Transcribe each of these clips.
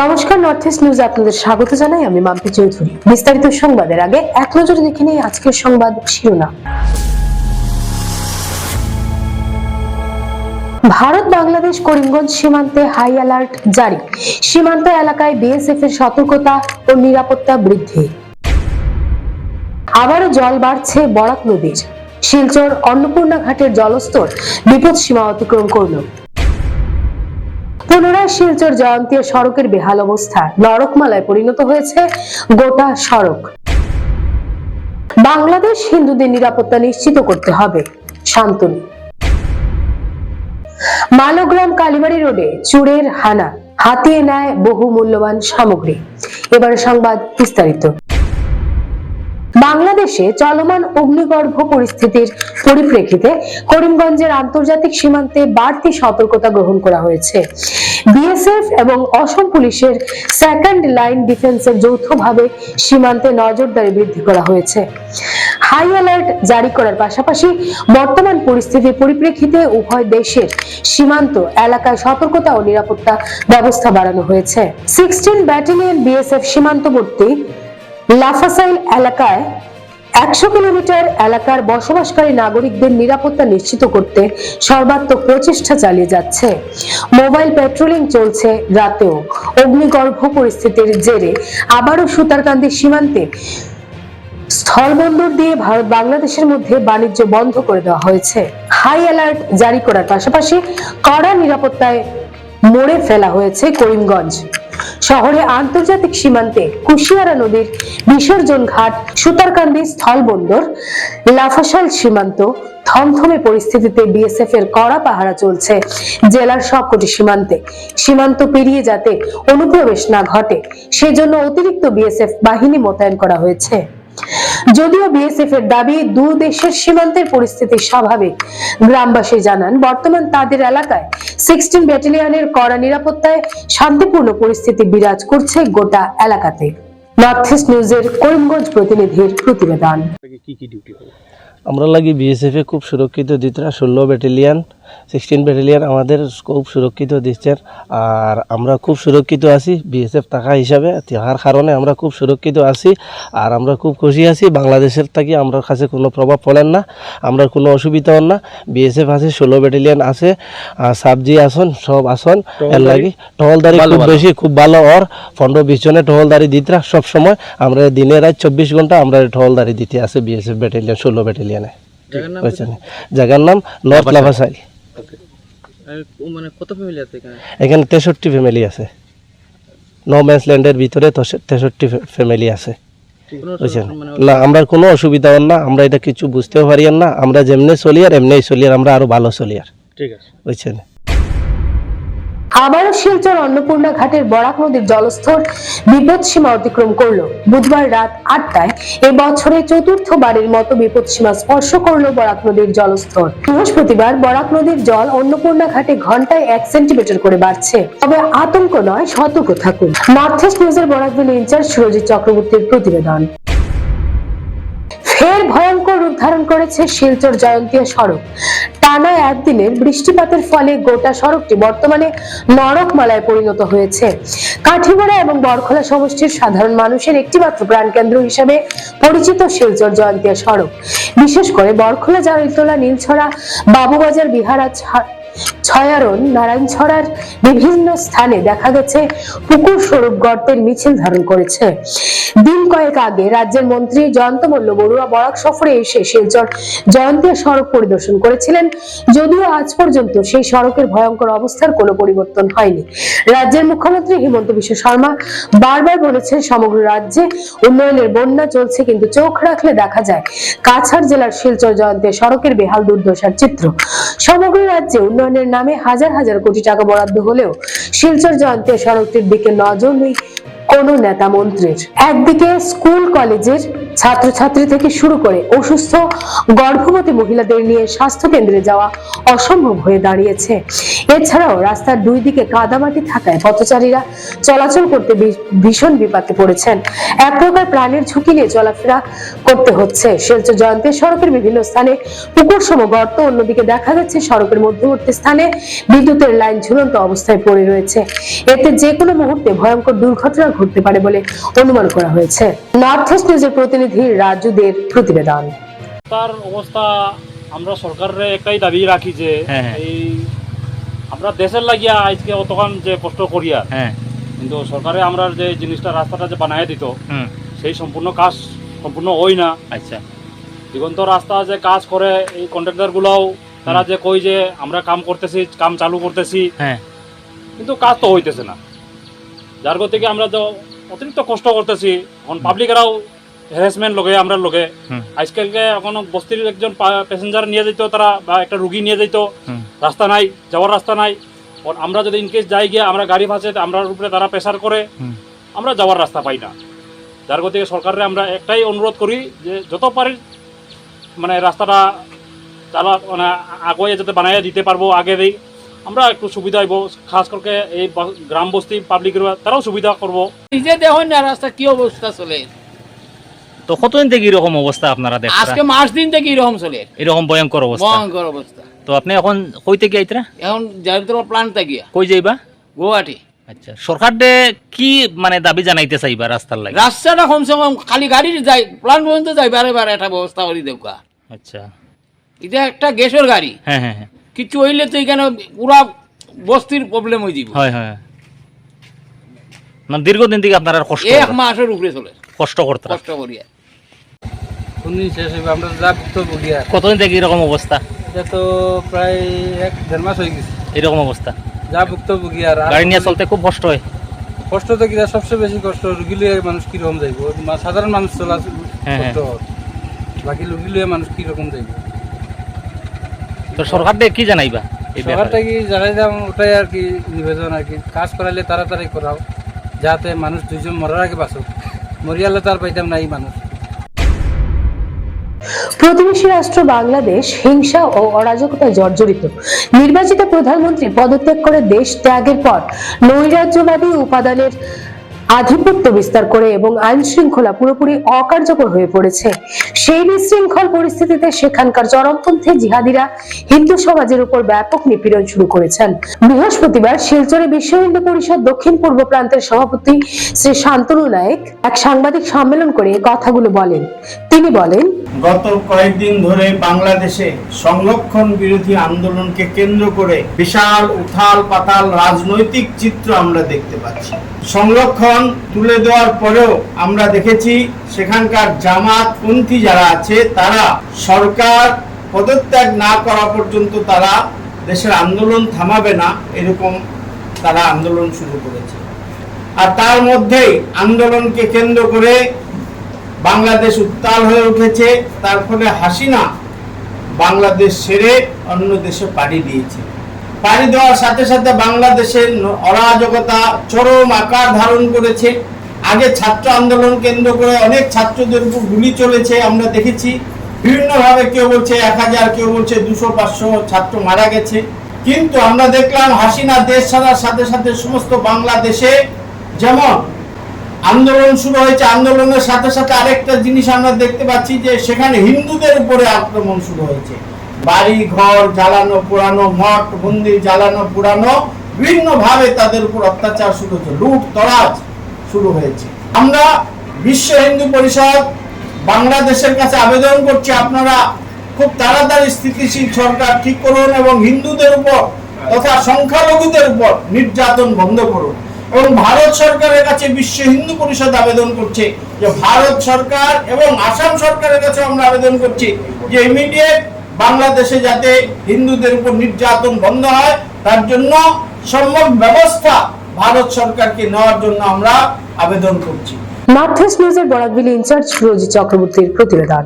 নমস্কার north east news আপনাদের স্বাগত জানাই। আমি মাম্পি চৌধুরী। বিস্তারিত সংবাদের আগে এক নজরে দেখে নিই আজকের সংবাদ শিরোনাম। ভারত, বাংলাদেশ, করিমগঞ্জ সীমান্তে হাই অ্যালার্ট জারি। সীমান্ত এলাকায় বিএসএফ এর সতর্কতা ও নিরাপত্তা বৃদ্ধি। আবারও জল বাড়ছে বরাক নদীর। শিলচর অন্নপূর্ণা ঘাটের জলস্তর বিপদ সীমা অতিক্রম করল। পুনরায় শিলচর জয়ন্তীয় সড়কের বেহাল অবস্থা। নরকমালায় পরিণত হয়েছে গোটা সড়ক। বাংলাদেশ হিন্দুদের নিরাপত্তা নিশ্চিত করতে হবে। শান্তনু। মালগ্রাম কালীবাড়ি রোডে চুরের হানা। হাতিয়ে নেয় বহু মূল্যবান সামগ্রী। এবার সংবাদ বিস্তারিত। বাংলাদেশে চলমান অগ্নিগর্ভ পরিস্থিতির পরিপ্রেক্ষিতে করিমগঞ্জের আন্তর্জাতিক সীমান্তে বাড়তি সতর্কতা গ্রহণ করা হয়েছে। বিএসএফ এবং অসম পুলিশের সেকেন্ড লাইন ডিফেন্সের যৌথভাবে সীমান্তে নজরদারি বৃদ্ধি করা হয়েছে। হাই অ্যালার্ট জারি করার পাশাপাশি বর্তমান পরিস্থিতির পরিপ্রেক্ষিতে উভয় দেশের সীমান্ত এলাকায় সতর্কতা ও নিরাপত্তা ব্যবস্থা বাড়ানো হয়েছে। সিক্সটিন ব্যাটালিয়ন বিএসএফ সীমান্তবর্তী লাফাসাইল এলাকায় একশো কিলোমিটার এলাকার বসবাসকারী নাগরিকদের নিরাপত্তা নিশ্চিত করতে সর্বাত্মক প্রচেষ্টা চালিয়ে যাচ্ছে। মোবাইল পেট্রোলিং চলছে রাতেও। অগ্নিগর্ভ পরিস্থিতির জেরে আবারও সুতারকান্দি সীমান্তে স্থলবন্দর দিয়ে ভারত বাংলাদেশের মধ্যে বাণিজ্য বন্ধ করে দেওয়া হয়েছে। হাই অ্যালার্ট জারি করার পাশাপাশি কড়া নিরাপত্তায় মোড়ে ফেলা হয়েছে করিমগঞ্জ। শহরে আন্তর্জাতিক সীমান্তে কুশিয়ারা নদীর বিসর্জন ঘাট, সুতারকান্দি স্থলবন্দর লাফাসাল সীমান্ত, থমথমে পরিস্থিতিতে বিএসএফ এর কড়া পাহারা চলছে জেলার সবকটি সীমান্তে। সীমান্ত পেরিয়ে যাতে অনুপ্রবেশ না ঘটে, সেজন্য অতিরিক্ত বিএসএফ বাহিনী মোতায়েন করা হয়েছে। যদিও বিএসএফ এর দাবি দু দেশের সীমান্তের পরিস্থিতি স্বাভাবিক। গ্রামবাসী জানান বর্তমান তাদের এলাকায় সিক্সটিন ব্যাটালিয়নের কড়া নিরাপত্তায় শান্তিপূর্ণ পরিস্থিতি বিরাজ করছে গোটা এলাকাতে। নর্থ ইস্ট নিউজের করিমগঞ্জ প্রতিনিধির প্রতিবেদন। আমরা লাগি বিএসএফে খুব সুরক্ষিত দিতরা ষোলো ব্যাটালিয়ান সিক্সটিন ব্যাটালিয়ান আমাদের খুব সুরক্ষিত দিচ্ছেন। আর আমরা খুব সুরক্ষিত আছি বিএসএফ থাকা হিসাবে থাকার কারণে আমরা খুব সুরক্ষিত আছি। আর আমরা খুব খুশি আছি বাংলাদেশের থাকি আমরা কাছে কোনো প্রভাব পড়েন না আমরা কোনো অসুবিধা হন না বিএসএফ আছে ষোলো ব্যাটালিয়ান আছে সাবজি আসন সব আসন এর লাগি টহলদারি খুব। বেশি খুব ভালো ওর পনেরো বিশ জনে টহলদারি দিতরা সব সময় আমরা দিনে রাত চব্বিশ ঘণ্টা আমরা টহলদারি দিতে আছে বিএসএফ ব্যাটালিয়ান ষোলো ব্যাটালিয়ানে জায়গার নাম নর্থ লাভাসাই। মানে কত ফ্যামিলি আছে এখানে? এখানে তেষট্টি ফ্যামিলি আছে। নো ম্যান্স ল্যান্ডের ভিতরে তেষট্টি ফ্যামিলি আছে। বুঝছেন মানে না আমরা কোনো অসুবিধা না আমরা এটা কিছু বুঝতেও পারি না আমরা যেমনি চলি আর এমনি চলি আর আমরা আরও ভালো চলি আর। ঠিক আছে। বুঝছেন? আবারও শিলচর অন্নপূর্ণা ঘাটের বরাক নদীর জলস্তর বিপদ সীমা অতিক্রম করল। বুধবার রাত আটটায় এ বছরে চতুর্থবারের মতো বিপদ সীমা স্পর্শ করল বরাক নদীর জলস্তর। বৃহস্পতিবার বরাক নদীর জল অন্নপূর্ণা ঘাটে ঘন্টায় এক সেন্টিমিটার করে বাড়ছে। তবে আতঙ্ক নয়, সতর্ক থাকুন। নর্থ ইস্ট নিউজের বরাকবিল ইনচার্জ সুরজিৎ চক্রবর্তীর প্রতিবেদন। ফের ভয়ঙ্কর রূপ ধারণ করেছে শিলচর জয়ন্তীয় সড়ক। টানা একদিনের বৃষ্টিপাতের ফলে গোটা সড়কটি বর্তমানে নরকমালায় পরিণত হয়েছে। কাঠিগড়া এবং বরখোলা সমষ্টির সাধারণ মানুষের একটিমাত্র প্রাণকেন্দ্র হিসেবে পরিচিত শিলচর জয়ন্তীয় সড়ক। বিশেষ করে বরখোলা জারিতলা নীলছড়া, বাবুবাজার, বিহারা ছা- ছয়ারন নারায়ণছড়ার বিভিন্ন স্থানে দেখা গেছে পুকুর স্বরূপ গর্তের মিছিল ধারণ করেছে। দিন কয়েক আগে রাজ্যের মন্ত্রী জয়ন্ত মল্ল বড়ুয়া বরাক সফরে এসে শিলচর জয়ন্তীয় সড়ক পরিদর্শন করেছিলেন। যদিও আজ পর্যন্ত সেই সড়কের ভয়ঙ্কর অবস্থার কোনো পরিবর্তন হয়নি। রাজ্যের মুখ্যমন্ত্রী হিমন্ত বিশ্ব শর্মা বারবার বলেছেন, সমগ্র রাজ্যে উন্নয়নের বন্যা চলছে কিন্তু চোখ রাখলে দেখা যায়, কাছাড় জেলার শিলচর জয়ন্তী সড়কের বেহাল দুর্দশার চিত্র। সমগ্র রাজ্যে উন্নয়নের নামে হাজার হাজার কোটি টাকা বরাদ্দ হলেও শিলচর জয়ন্তের সড়কটির দিকে নজর নেই কোন নেতা মন্ত্রীর। একদিকে স্কুল, কলেজের ছাত্রছাত্রী থেকে শুরু করে অসুস্থ, গর্ভবতী মহিলাদের নিয়ে স্বাস্থ্য কেন্দ্রে যাওয়া অসম্ভব হয়ে দাঁড়িয়েছে। এছাড়াও রাস্তার দুই দিকে কাদামাটি থাকায় পথচারীরা চলাচল করতে ভীষণ বিপাকে পড়েছেন। এক প্রকার প্রাণের ঝুঁকি নিয়ে চলাফেরা করতে হচ্ছে। শিলচর জয়ন্তী সড়কের বিভিন্ন স্থানে পুকুর সম গর্ত অন্যদিকে দেখা যাচ্ছে সড়কের মধ্যবর্তী স্থানে বিদ্যুতের লাইন ঝুলন্ত অবস্থায় পড়ে রয়েছে। এতে যে কোনো মুহূর্তে ভয়ঙ্কর দুর্ঘটনা ঘটতে পারে বলে অনুমান করা হয়েছে। নর্থ ইস্ট নিউজের প্রতিনিধি রাজুদের প্রতিবেদন। তার অবস্থা আমরা সরকারের একটাই দাবি রাখি যে হ্যাঁ, হ্যাঁ। এই আমরা দেশের লাগিয়া আজকে অতখান যে কষ্ট করিয়া হ্যাঁ। কিন্তু সরকারে আমরা যে জিনিসটা রাস্তাটা যে বানাই দিত সেই সম্পূর্ণ কাজ সম্পূর্ণ হয় না। আচ্ছা। দিগন্ত রাস্তা যে কাজ করে এই কন্ট্রাক্টরগুলোও তারা যে কই যে আমরা কাম করতেছি কাম চালু করতেছি হ্যাঁ। কিন্তু কাজ তো হইতেছে না। যার থেকে আমরা তো অতিরিক্ত কষ্ট করতেছি। এখন পাবলিকেরাও হ্যারাসমেন্ট লগে আমরা লগে। আজকালকে এখন বস্তির একজন প্যাসেঞ্জার নিয়ে যেত তারা বা একটা রুগী নিয়ে যেত রাস্তা নাই যাওয়ার রাস্তা নাই। আর আমরা যদি ইনকেস যাই গিয়ে আমরা গাড়ি ফাঁসে আমরা উপরে তারা প্রেসার করে আমরা যাওয়ার রাস্তা পাই না। যার গতিকে সরকারে আমরা একটাই অনুরোধ করি যে যত পারি মানে রাস্তাটা চালা মানে আগে যাতে বানাইয়া দিতে পারব আগে দিই। আমরা একটু সুবিধা হইব। খাস করে এই গ্রাম বস্তি পাবলিক তারাও সুবিধা করব। নিজে দেখুন না রাস্তা কি অবস্থা চলে। তো কতদিন থেকে এরকম অবস্থা আপনারা দেখেন আজকে মাস দিন থেকে এরকম চলে। এরকম ভয়ঙ্কর অবস্থা। ভয়ঙ্কর অবস্থা। তো আপনি এখন কই থেকে আইতরা? এখন যারিদ্র প্লান থাকিয়া কই যাইবা? গুয়াহাটি। আচ্ছা সরকার দে কি মানে দাবি জানাইতে চাইবা রাস্তার লাগে? রাস্তাটা কমসে কম খালি গাড়ি যাই প্লান পর্যন্ত যাই বারে বারে একটা ব্যবস্থা করে দেবকা আচ্ছা। এটা একটা গ্যাসের গাড়ি। হ্যাঁ হ্যাঁ হ্যাঁ। কিছু হইলে তো এখানে পুরা বস্তির প্রবলেম হয়ে যাব হয় হয় মানে দীর্ঘদিন থেকে আপনারা কষ্ট এক মাসের উপরে চলে। কষ্ট করতে কষ্ট করিয়া। শুনি শেষ হইবে আমরা যা ভুক্তভোগী আর কতদিন থেকে এরকম অবস্থা? এটা তো প্রায় এক দেড় মাস হয়ে গেছে। এরকম অবস্থা। যা ভুক্তভোগী আর গাড়ি নিয়ে চলতে খুব কষ্ট হয়। কষ্ট তো কিনা সবচেয়ে বেশি কষ্ট রুগী লিয়ে মানুষ কীরকম যাইব? সাধারণ মানুষ চলা হ্যাঁ, কষ্ট হয়। বাকি রুগী লিয়ে মানুষ কীরকম যাইব? তো সরকার দে কি জানাইবা এই সরকারটা কি জানাই দাম ওটাই আর কি নিবেদন আর কি। কাজ করাইলে তাড়াতাড়ি করাও যাতে মানুষ দুইজন মরার আগে বাঁচুক। মরিয়ালে তার পাইতাম না এই মানুষ। প্রতিবেশী রাষ্ট্র বাংলাদেশ হিংসা ও অরাজকতায় জর্জরিত। নির্বাচিত প্রধানমন্ত্রী পদত্যাগ করে দেশ ত্যাগের পর নৈরাজ্যবাদী উপাদানের আধিপত্য বিস্তার করে এবং আইন শৃঙ্খলা পুরোপুরি অকার্যকর হয়ে পড়েছে। সেই বিশৃঙ্খল পরিস্থিতিতে সেখানকার চরমপন্থী জিহাদিরা হিন্দু সমাজের উপর ব্যাপক নিপীড়ন শুরু করেছেন। বৃহস্পতিবার শিলচরে বিশ্ব হিন্দু পরিষদ দক্ষিণ পূর্ব প্রান্তের সভাপতি শ্রী শান্তনু নায়েক এক সাংবাদিক সম্মেলন করে কথাগুলো বলেন। তিনি বলেন গত কয়েকদিন ধরে বাংলাদেশে সংরক্ষণ বিরোধী আন্দোলনকে কেন্দ্র করে বিশাল উথাল পাতাল রাজনৈতিক চিত্র আমরা দেখতে পাচ্ছি। সংরক্ষণ তুলে দেওয়ার পরেও আমরা দেখেছি সেখানকার জামাত পন্থী যারা আছে, তারা সরকার পদত্যাগ না করা পর্যন্ত তারা দেশের আন্দোলন থামাবে না, এরকম তারা আন্দোলন শুরু করেছে। আর তার মধ্যেই আন্দোলনকে কেন্দ্র করে বাংলাদেশ উত্তাল হয়ে উঠেছে, তার ফলে হাসিনা বাংলাদেশ ছেড়ে অন্য দেশে পাড়ি দিয়েছে। পাড়ি দেওয়ার সাথে সাথে বাংলাদেশের অরাজকতা চরম আকার ধারণ করেছে। আগে ছাত্র আন্দোলন কেন্দ্র করে অনেক ছাত্রদের উপর গুলি চলেছে, আমরা দেখেছি। বিভিন্নভাবে কেউ বলছে এক হাজার, কেউ বলছে দুশো, পাঁচশো ছাত্র মারা গেছে। কিন্তু আমরা দেখলাম হাসিনা দেশ ছাড়ার সাথে সাথে সমস্ত বাংলাদেশে যেমন আন্দোলন শুরু হয়েছে। আন্দোলনের সাথে সাথে আরেকটা জিনিস আমরা দেখতে পাচ্ছি যে সেখানে হিন্দুদের উপরে আক্রমণ শুরু হয়েছে। বাড়ি, ঘর, জ্বালানো পোড়ানো, মঠ, মন্দির, জ্বালানো পোড়ানো বিভিন্ন ভাবে তাদের উপর অত্যাচার শুরু হয়েছে। লুট, তরাজ শুরু হয়েছে। আমরা বিশ্ব হিন্দু পরিষদ বাংলাদেশের কাছে আবেদন করছি, আপনারা খুব তাড়াতাড়ি স্থিতিশীল সরকার ঠিক করুন এবং হিন্দুদের উপর তথা সংখ্যালঘুদের উপর নির্যাতন বন্ধ করুন। এবং ভারত সরকারের কাছে বিশ্ব হিন্দু পরিষদ আবেদন করছে যে ভারত সরকার এবং আসাম সরকারের কাছে আমরা আবেদন করছি যে ইমিডিয়েট বাংলাদেশে যাতে হিন্দুদের উপর নির্যাতন বন্ধ হয়, তার জন্য সম্যক ব্যবস্থা ভারত সরকারকে নেওয়ার জন্য আমরা আবেদন করছি। নর্থ ইস্ট নিউজের বরাকবিলি ইনচার্জ রোজি চক্রবর্তীর প্রতিবেদন।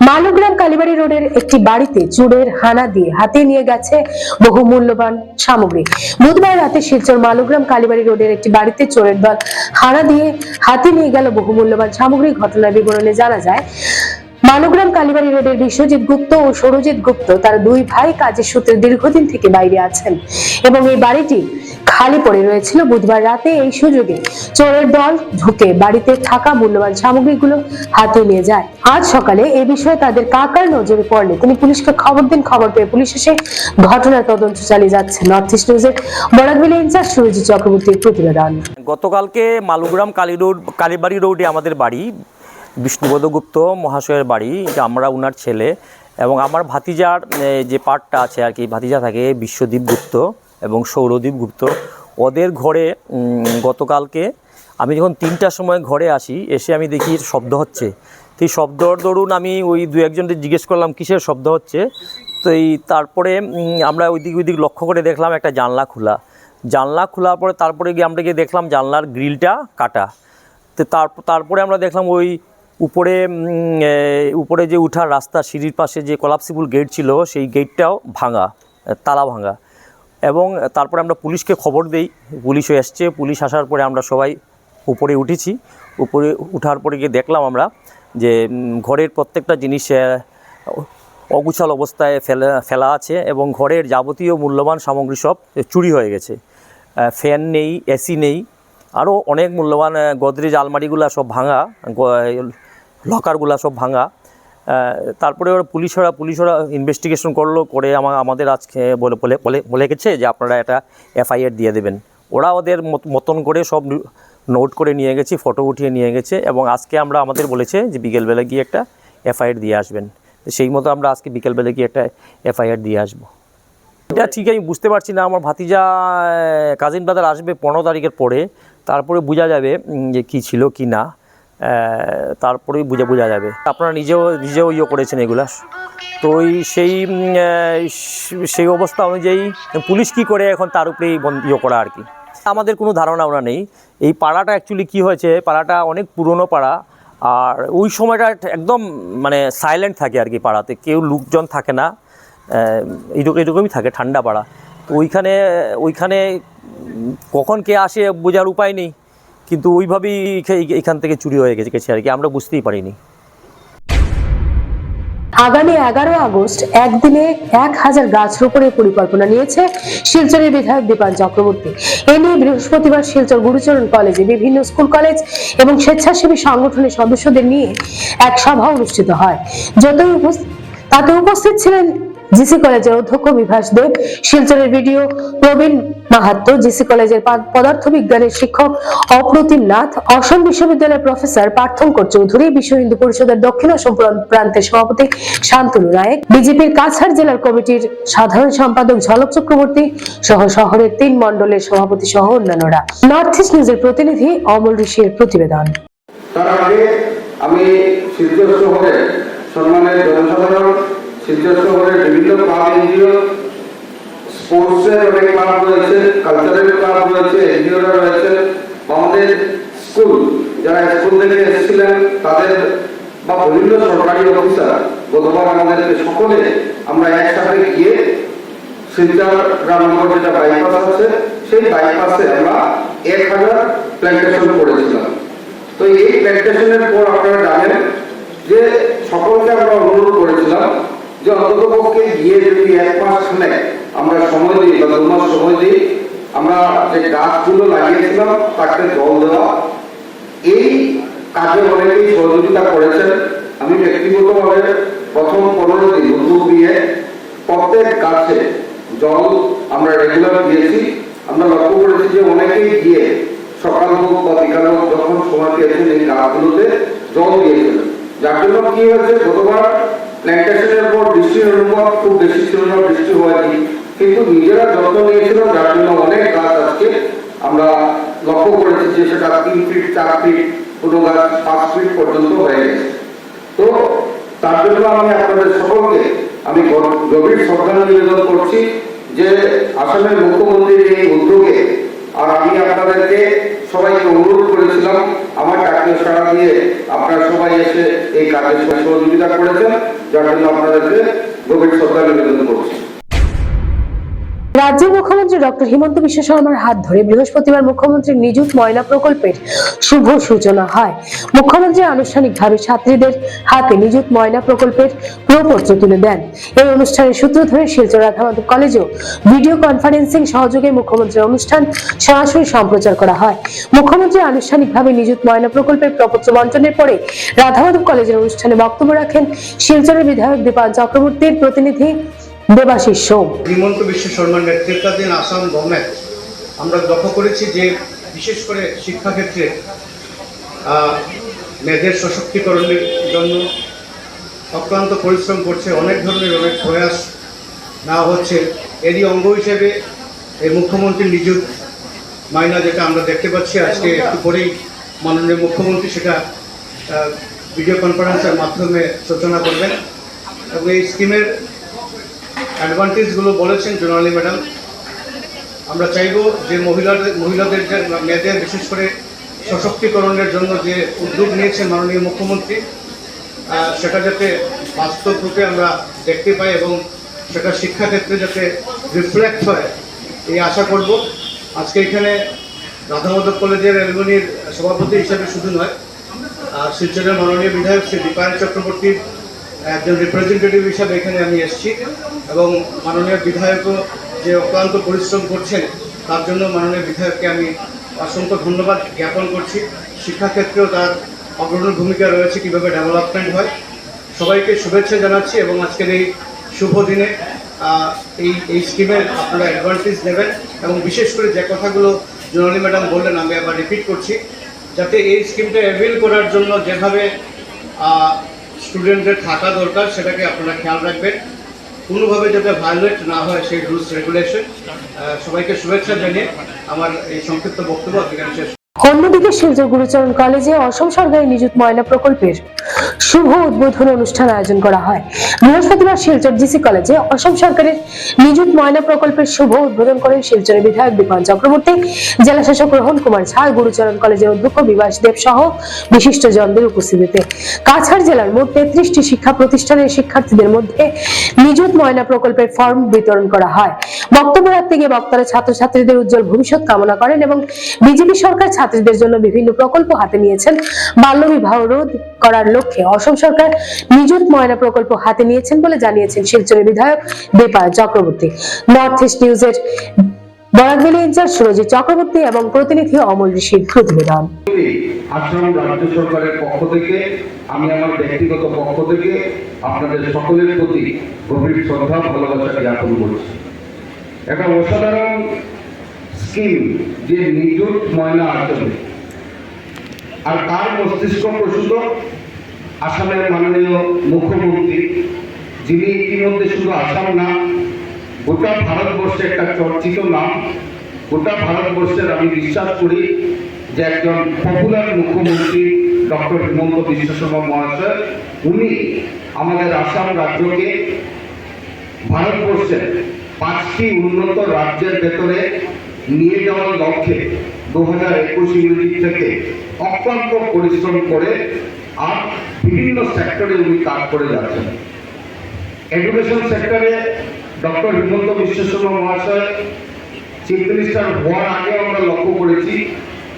মালগ্রাম কালীবাড়ি রোডের একটি বাড়িতে চুরের হানা দিয়ে হাতে নিয়ে গেছে বহু মূল্যবান সামগ্রী। বুধবার রাতে শিলচর মালগ্রাম কালীবাড়ি রোডের একটি বাড়িতে চোরের দল হানা দিয়ে হাতে নিয়ে গেল বহু মূল্যবান সামগ্রী। ঘটনার বিবরণে জানা যায় মানগ্রাম কালীবাড়ি রোডের বিশ্বজিৎ গুপ্ত ও সৌরজিৎ গুপ্ত তার দুই ভাই কাজের সূত্রে দীর্ঘদিন থেকে বাইরে আছেন এবং এই বাড়িটি খালি পড়ে রয়েছিল বুধবার রাতে এই সুযোগে। চোরের দল ঢুকে বাড়িতে থাকা মূল্যবান সামগ্রীগুলো হাতে নিয়ে যায়। আজ সকালে এ বিষয়ে তাদের কাকার নজরে পড়লে তিনি পুলিশকে খবর দিন, খবর পেয়ে পুলিশ এসে ঘটনার তদন্ত চালিয়ে যাচ্ছে। নর্থ ইস্ট নিউজের বরাকবিলি ইনচার্জ সুরজিৎ চক্রবর্তীর প্রতিবেদন। গতকালকে মালুগ্রাম কালী রোড, কালীবাড়ি রোডে আমাদের বাড়ি বিষ্ণুপদ গুপ্ত মহাশয়ের বাড়ি যে আমরা ওনার ছেলে এবং আমার ভাতিজার যে পার্টটা আছে আর কি, ভাতিজা থাকে বিশ্বদীপ গুপ্ত এবং সৌরদীপ গুপ্ত। ওদের ঘরে গতকালকে আমি যখন তিনটার সময় ঘরে আসি, এসে আমি দেখি শব্দ হচ্ছে। তো এই শব্দর দরুন আমি ওই দু একজনকে জিজ্ঞেস করলাম, কিসের শব্দ হচ্ছে? তো এই তারপরে আমরা ওইদিক ওইদিক লক্ষ্য করে দেখলাম একটা জানলা খোলা। জানলা খোলার পরে তারপরে গিয়ে আমরা গিয়ে দেখলাম জানলার গ্রিলটা কাটা। তো তার, তারপরে আমরা দেখলাম ওই উপরে উপরে যে উঠার রাস্তা, সিঁড়ির পাশে যে কলাপসিবল গেট ছিল, সেই গেটটাও ভাঙা তালা ভাঙা। এবং তারপরে আমরা পুলিশকে খবর দেই। পুলিশও এসছে পুলিশ আসার পরে আমরা সবাই উপরে উঠেছি। উপরে উঠার পরে গিয়ে দেখলাম আমরা যে ঘরের প্রত্যেকটা জিনিস অগুছাল অবস্থায় ফেলা ফেলা আছে এবং ঘরের যাবতীয় মূল্যবান সামগ্রী সব চুরি হয়ে গেছে। ফ্যান নেই এসি নেই, আরও অনেক মূল্যবান গোদরেজ আলমারিগুলো সব ভাঙা লকারগুলো সব ভাঙা। তারপরে ওরা পুলিশরা পুলিশরা ইনভেস্টিগেশন করল, করে আমা আমাদের আজকে বলে বলে বলে বলে গেছে যে আপনারা একটা এফআইআর দিয়ে দেবেন। ওরা ওদের মত- মতন করে সব নোট করে নিয়ে গেছি ফটো উঠিয়ে নিয়ে গেছে এবং আজকে আমরা আমাদের বলেছে যে বিকেলবেলা গিয়ে একটা এফআইআর দিয়ে আসবেন। তো সেই মতো আমরা আজকে বিকেলবেলা গিয়ে একটা এফআইআর দিয়ে আসব। এটা ঠিক, আমি বুঝতে পারছি না, আমার ভাতিজা কাজিন ব্রাদার আসবে পনেরো তারিখের পরে। তারপরে বোঝা যাবে যে কী ছিল, কি না। তারপরেই বুঝে বোঝা যাবে। আপনারা নিজেও নিজেও ইয়ে করেছেন এগুলা। তো ওই সেই সেই অবস্থা অনুযায়ী পুলিশ কি করে এখন তার উপরেই ইয়ে করা আর কি? আমাদের কোনো ধারণা ওরা নেই। এই পাড়াটা অ্যাকচুয়ালি কি হয়েছে, পাড়াটা অনেক পুরনো পাড়া। আর ওই সময়টা একদম মানে সাইলেন্ট থাকে আর কি পাড়াতে। কেউ লোকজন থাকে না। এইরকম এরকমই থাকে, ঠান্ডা পাড়া। তো ওইখানে ওইখানে কখন কে আসে বোঝার উপায় নেই। কিন্তু ওইভাবেই এখা- এখান থেকে চুরি হয়ে গেছে গেছে আর কি, আমরা বুঝতেই পারিনি। আগামী এগারো আগস্ট একদিনে এক হাজার গাছ রোপণের পরিকল্পনা নিয়েছে শিলচরের বিধায়ক দীপান চক্রবর্তী। এ নিয়ে বৃহস্পতিবার শিলচর গুরুচরণ কলেজে বিভিন্ন স্কুল, কলেজ এবং স্বেচ্ছাসেবী সংগঠনের সদস্যদের নিয়ে এক সভা অনুষ্ঠিত হয়। যতই তাতে উপস্থিত ছিলেন জিসি কলেজের অধ্যক্ষ বিভাস দেব, শিলচরের ভিডিও প্রবীণ মাহাত্ম, জিসি কলেজের পা- পদার্থবিজ্ঞানের শিক্ষক অপ্রতিম নাথ, অসম বিশ্ববিদ্যালয়ের প্রফেসর পার্থঙ্কর চৌধুরী, বিশ্ব হিন্দু পরিষদের দক্ষিণ অসম প্রান্তের সভাপতি শান্তনু নায়ক বিজেপির কাছাড় জেলার কমিটির সাধারণ সম্পাদক ঝলক চক্রবর্তী সহ শহরের তিন মন্ডলের সভাপতি সহ অন্যান্যরা। নর্থ ইস্ট নিউজের প্রতিনিধি অমল ঋষির প্রতিবেদন। তার আগে আমি শিলচর শহরে সম্মানের জনসাধারণ শিলচর শহরের বিভিন্ন ক্লাব স্পোর্টসের অনেক ক্লাব রয়েছে কালচারাল ক্লাব রয়েছে এনজিওরা রয়েছে। আমাদের স্কুল, যারা স্কুল থেকে তাদের বা বিভিন্ন সরকারি অফিসার, গতবার আমাদেরকে সকলে আমরা একসাথে গিয়ে শিলচর গ্রামনগর যেটা বাইপাস আছে, সেই বাইপাসে আমরা এক হাজার প্ল্যান্টেশন করেছিলাম। তো এই প্ল্যান্টেশনের পর আপনারা জানেন যে সকলকে আমরা অনুরোধ করেছিলাম যে অন্তত পক্ষে গিয়ে যদি এক মাস খানেক আমরা সময় দিই বা দু মাস সময় দিই, আমরা যে গাছগুলো লাগিয়েছিলাম, তাকে জল দেওয়া, এই কাজে অনেকেই সহযোগিতা করেছেন। আমি ব্যক্তিগতভাবে প্রথম পনেরো দিন উদ্যোগ দিয়ে প্রত্যেক গাছে জল আমরা রেগুলার দিয়েছি। আমরা লক্ষ্য করেছি যে অনেকেই গিয়ে সকাল হোক বা বিকাল হোক যখন সময় পেয়েছেন এই গাছগুলোতে জল দিয়েছিলেন। যার জন্য কি হয়েছে, গতবার প্ল্যান্টেশনের পর বৃষ্টির অনুভব খুব বেশি ছিল না, বৃষ্টি হয়নি। কিন্তু নিজেরা যত্ন নিয়েছিল, যার জন্য অনেক গাছ আজকে আমরা লক্ষ্য করেছি যে সেটা তিন ফিট চার ফিট কোনো গাছ পাঁচ ফিট পর্যন্ত হয়ে গেছে। তো তার জন্য আমি আপনাদের সকলকে আমি গভীর শ্রদ্ধা নিবেদন করছি যে আসামের মুখ্যমন্ত্রীর এই উদ্যোগে আর আমি আপনাদেরকে সবাইকে অনুরোধ করেছিলাম, আমার ডাকে সাড়া দিয়ে আপনারা সবাই এসে এই কাজে সহযোগিতা করেছেন, যার জন্য আপনাদেরকে গভীর শ্রদ্ধা নিবেদন করছি। রাজ্যের মুখ্যমন্ত্রী ডক্টর হিমন্ত বিশ্ব শর্মার হাত ধরে বৃহস্পতিবার মুখ্যমন্ত্রীর নিযুত ময়না প্রকল্পের শুভ সূচনা হয়। মুখ্যমন্ত্রী আনুষ্ঠানিকভাবে ছাত্রীদের হাতে নিযুত ময়না প্রকল্পের প্রপত্র তুলে দেন। এই অনুষ্ঠানের সূত্র ধরে শিলচর রাধা মাধব কলেজেও ভিডিও কনফারেন্সিং সহযোগে মুখ্যমন্ত্রীর অনুষ্ঠান সরাসরি সম্প্রচার করা হয়। মুখ্যমন্ত্রী আনুষ্ঠানিকভাবে নিযুত ময়না প্রকল্পের প্রপত্র বন্টনের পরে রাধা মাধব কলেজের অনুষ্ঠানে বক্তব্য রাখেন শিলচরের বিধায়ক দীপান চক্রবর্তীর প্রতিনিধি দেবাশিস সোম। হিমন্ত বিশ্ব শর্মার নেতৃত্বাধীন আসাম গভর্নমেন্ট, আমরা লক্ষ্য করেছি যে বিশেষ করে শিক্ষাক্ষেত্রে মেয়েদের সশক্তিকরণের জন্য অক্লান্ত পরিশ্রম করছে, অনেক ধরনের অনেক প্রয়াস নেওয়া হচ্ছে। এরই অঙ্গ হিসেবে এই মুখ্যমন্ত্রীর নিযুত মাইনা যেটা আমরা দেখতে পাচ্ছি, আজকে একটু পরেই মাননীয় মুখ্যমন্ত্রী সেটা ভিডিও কনফারেন্সের মাধ্যমে সূচনা করবেন। এবং এই স্কিমের অ্যাডভান্টেজগুলো বলেছেন জোনালি ম্যাডাম। আমরা চাইব যে মহিলাদের মহিলাদের যে মেয়েদের বিশেষ করে সশক্তিকরণের জন্য যে উদ্যোগ নিয়েছেন মাননীয় মুখ্যমন্ত্রী সেটা যাতে বাস্তব রূপে আমরা দেখতে পাই এবং সেটা শিক্ষাক্ষেত্রে যাতে রিফ্লেক্ট হয়, এই আশা করব। আজকে এখানে রাধা মাধব কলেজের অ্যালমনির সভাপতি হিসাবে শুধু নয়, আর শিলচরের মাননীয় বিধায়ক শ্রী দীপায়ন চক্রবর্তীর একজন রিপ্রেজেন্টেটিভ হিসাবে এখানে আমি এসেছি এবং মাননীয় বিধায়কও যে অক্লান্ত পরিশ্রম করছেন, তার জন্য মাননীয় বিধায়ককে আমি অসংখ্য ধন্যবাদ জ্ঞাপন করছি। শিক্ষাক্ষেত্রেও তার অগ্রণী ভূমিকা রয়েছে কীভাবে ডেভেলপমেন্ট হয়। সবাইকে শুভেচ্ছা জানাচ্ছি এবং আজকের এই শুভ দিনে এই এই স্কিমের আপনারা অ্যাডভান্টেজ নেবেন এবং বিশেষ করে যে কথাগুলো জোনালি ম্যাডাম বললেন, আমি আবার রিপিট করছি। যাতে এই স্কিমটা অ্যাভেল করার জন্য যেভাবে স্টুডেন্টদের থাকা দরকার, সেটাকে আপনারা খেয়াল রাখবেন। কোনোভাবে যাতে ভায়োলেট না হয় সেই রুলস রেগুলেশন সবাইকে শুভেচ্ছা জানিয়ে আমার এই সংক্ষিপ্ত বক্তব্য শেষ। অন্যদিকে শিলচর গুরুচরণ কলেজে অসম সরকারি নিযুত ময়না প্রকল্পের শুভ উদ্বোধন অনুষ্ঠান আয়োজন করা হয়। বৃহস্পতিবার শিলচর জিসি কলেজে অসম সরকারের নিযুত ময়না প্রকল্পের শুভ উদ্বোধন করেন শিলচরের বিধায়ক দীপান চক্রবর্তী, জেলা শাসক রোহন কুমার ঝা গুরুচরণ কলেজের অধ্যক্ষ বিবাস দেব সহ বিশিষ্ট জনদের উপস্থিতিতে। কাছাড় জেলার মোট তেত্রিশটি শিক্ষা প্রতিষ্ঠানের শিক্ষার্থীদের মধ্যে নিযুত ময়না প্রকল্পের ফর্ম বিতরণ করা হয়। বক্তব্য রাখতে গিয়ে বক্তারা ছাত্রছাত্রীদের উজ্জ্বল ভবিষ্যৎ কামনা করেন এবং বিজেপি সরকার ছাত্রীদের জন্য বিভিন্ন প্রকল্প হাতে নিয়েছেন। বাল্য বিবাহ রোধ করার লক্ষ্যে অসম সরকার নিযুত ময়না প্রকল্প হাতে নিয়েছেন বলে জানিয়েছেন শিলচরের বিধায়ক দীপা চক্রবর্তী। নর্থ ইস্ট নিউজের বরাকভেলি ইনচার্জ সুরজিৎ চক্রবর্তী এবং প্রতিনিধি অমল ঋষির প্রতিবেদন। আসাম রাজ্য সরকারের পক্ষ থেকে, আমি আমার ব্যক্তিগত পক্ষ থেকে আপনাদের সকলের প্রতি গভীর শ্রদ্ধা, ভালোবাসা জ্ঞাপন করছি। একটা অসাধারণ স্কিম যে নিযুত ময়না আচরণ আর তার মস্তিষ্ক প্রসূত আসামের মাননীয় মুখ্যমন্ত্রী, যিনি ইতিমধ্যে শুধু আসাম না, গোটা ভারতবর্ষে একটা চর্চিত নাম। গোটা ভারতবর্ষের আমি বিশ্বাস করি যে একজন পপুলার মুখ্যমন্ত্রী ডক্টর হিমন্ত বিশ্ব শর্মা মহাশয়, উনি আমাদের আসাম রাজ্যকে ভারতবর্ষের পাঁচটি উন্নত রাজ্যের ভেতরে নিয়ে যাওয়ার লক্ষ্যে দু হাজার একুশ ইংরেজি থেকে অক্লান্ত পরিশ্রম করে আর বিভিন্ন সেক্টরে উনি কাজ করে যাচ্ছেন। এডুকেশন সেক্টরে ডক্টর হিমন্ত বিশ্ব শর্মা মহাশয় চিফ মিনিস্টার হওয়ার আগে আমরা লক্ষ্য করেছি,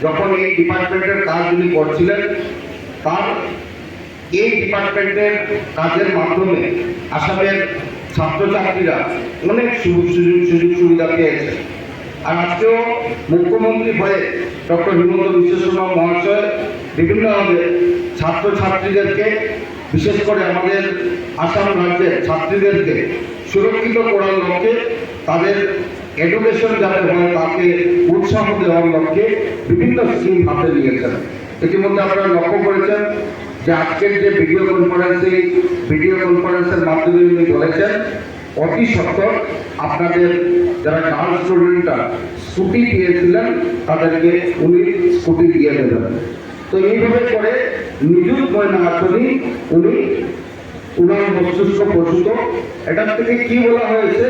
যখন এই ডিপার্টমেন্টের কাজ উনি করছিলেন, তার এই ডিপার্টমেন্টের কাজের মাধ্যমে আসামের ছাত্রছাত্রীরা অনেক সুযোগ সুযোগ সুবিধা পেয়েছে। আর আজকেও মুখ্যমন্ত্রী হয়ে ডক্টর হিমন্ত বিশ্ব শর্মা মহাশয় বিভিন্নভাবে ছাত্রছাত্রীদেরকে, বিশেষ করে আমাদের আসাম রাজ্যের ছাত্রীদেরকে সুরক্ষিত করার লক্ষ্যে, তাদের এডুকেশন যাতে হয়, তাকে উৎসাহ দেওয়ার লক্ষ্যে বিভিন্ন স্কিম হাতে নিয়েছেন। ইতিমধ্যে আপনারা লক্ষ্য করেছেন যে আজকের যে ভিডিও কনফারেন্সিং ভিডিও কনফারেন্সের মাধ্যমে উনি বলেছেন অতি সত্তর। আপনাদের যারা গার্ল স্টুডেন্টরা স্কুটি পেয়েছিলেন, তাদেরকে উনি স্কুটি দিয়ে দেবেন। তো এইভাবে করে নিযুত ময়না আসনি উনি উনার মস্তিষ্ক প্রসূত। এটার থেকে কি বলা হয়েছে?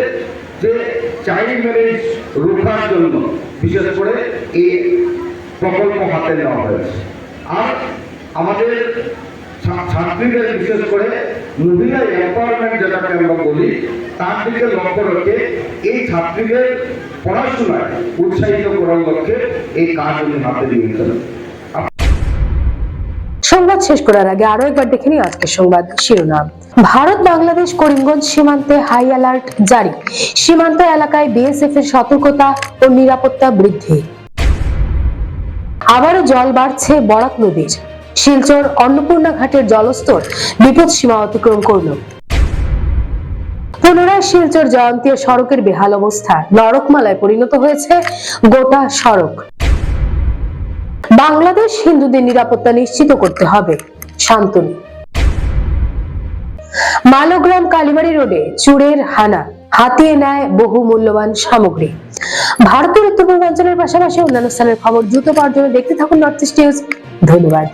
যে চাইল্ড ম্যারেজ রোখার জন্য, বিশেষ করে এই প্রকল্প হাতে নেওয়া হয়েছে। আর আমাদের ছাত্রীদের বিশেষ করে মহিলা এম্পাওয়ারমেন্ট যেটাকে আমরা বলি, তার দিকে লক্ষ্য রেখে এই ছাত্রীদের পড়াশোনায় উৎসাহিত করার লক্ষ্যে এই কাজ উনি হাতে নিয়েছেন সংবাদ শেষ করার আগে আরও একবার দেখে নিই আজকের সংবাদ শিরোনাম। ভারত বাংলাদেশ করিমগঞ্জ সীমান্তে হাই অ্যালার্ট জারি। সীমান্ত এলাকায় বিএসএফ এর সতর্কতা ও নিরাপত্তা বৃদ্ধি। আবারও জল বাড়ছে বরাক নদীর। শিলচর অন্নপূর্ণা ঘাটের জলস্তর বিপদ সীমা অতিক্রম করল। পুনরায় শিলচর জয়ন্তীয় সড়কের বেহাল অবস্থা। নরকমালায় পরিণত হয়েছে গোটা সড়ক। বাংলাদেশ হিন্দুদের নিরাপত্তা নিশ্চিত করতে হবে। শান্তনু। মালগ্রাম কালীবাড়ি রোডে চুরের হানা। হাতিয়ে নেয় বহু মূল্যবান সামগ্রী। ভারতের উত্তর পূর্বাঞ্চলের পাশাপাশি অন্যান্য স্থানের খবর দ্রুত পাওয়ার জন্য দেখতে থাকুন নর্থ ইস্ট নিউজ ধন্যবাদ।